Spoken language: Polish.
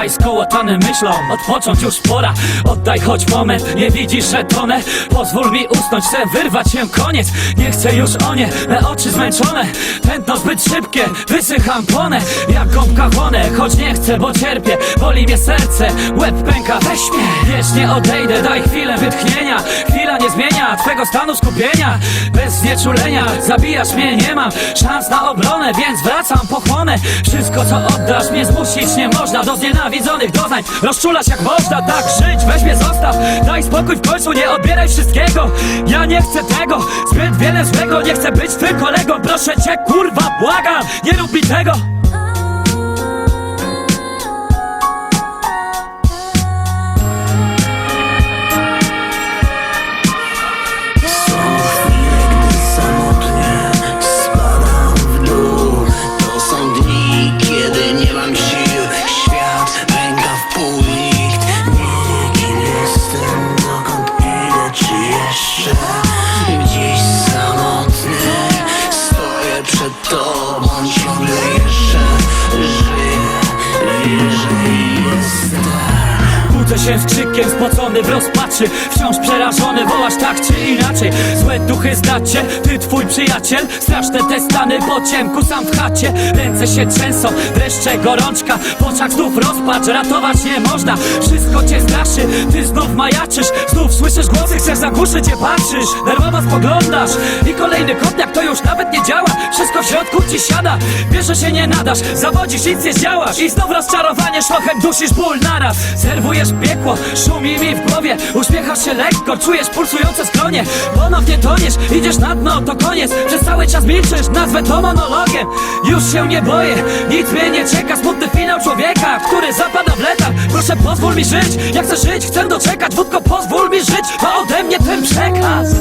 daj skołotanym myślom Odpocząć już pora, oddaj choć moment. Nie widzisz, że tonę? Pozwól mi usnąć, chcę wyrwać się koniec. Nie chcę już o nie, me oczy zmęczone. Tętno zbyt szybkie, wysycham, płonę. Jak gąbka chłonę, choć nie chcę, bo cierpię. Boli mnie serce, łeb pęka, weź mnie Wiesz, nie odejdę, daj chwilę wytchnienia Nie zmienia twego stanu skupienia. Bez znieczulenia, zabijasz mnie, nie mam Szans na obronę, więc wracam, pochłonę. Wszystko co oddasz, mnie zmusić nie można. Do znienawidzonych doznań, rozczulać jak można Tak żyć, weź mnie zostaw, daj spokój w końcu Nie odbieraj wszystkiego, ja nie chcę tego. Zbyt wiele złego, nie chcę być twym kolegą Proszę cię, kurwa, błagam, nie rób mi tego Just się z krzykiem, spocony w rozpaczy. Wciąż przerażony, wołasz tak czy inaczej. Złe duchy znacie, ty twój przyjaciel. Straszne te stany po ciemku, sam w chacie. Ręce się trzęsą, dreszcze gorączka. W oczach znów rozpacz, ratować nie można. Wszystko cię straszy, ty znów majaczysz. Znów słyszysz głosy, chcesz zagłuszyć je patrzysz. Nerwowo spoglądasz i kolejny kopniak to już nawet nie działa. Wszystko w środku ci siada, wiesz, że się nie nadasz. Zawodzisz, nic nie zdziałasz. I znów rozczarowanie szlochem dusisz ból naraz. Serwujesz piekło, szumi mi w głowie Uśmiechasz się lekko, czujesz pulsujące skronie. Ponownie toniesz, idziesz na dno, to koniec. Przez cały czas milczysz, nazwę to monologiem Już się nie boję, nic mnie nie czeka. Smutny finał człowieka, który zapada w letarg Proszę pozwól mi żyć, jak chcę żyć, chcę doczekać. Wódko pozwól mi żyć, to ode mnie ten przekaz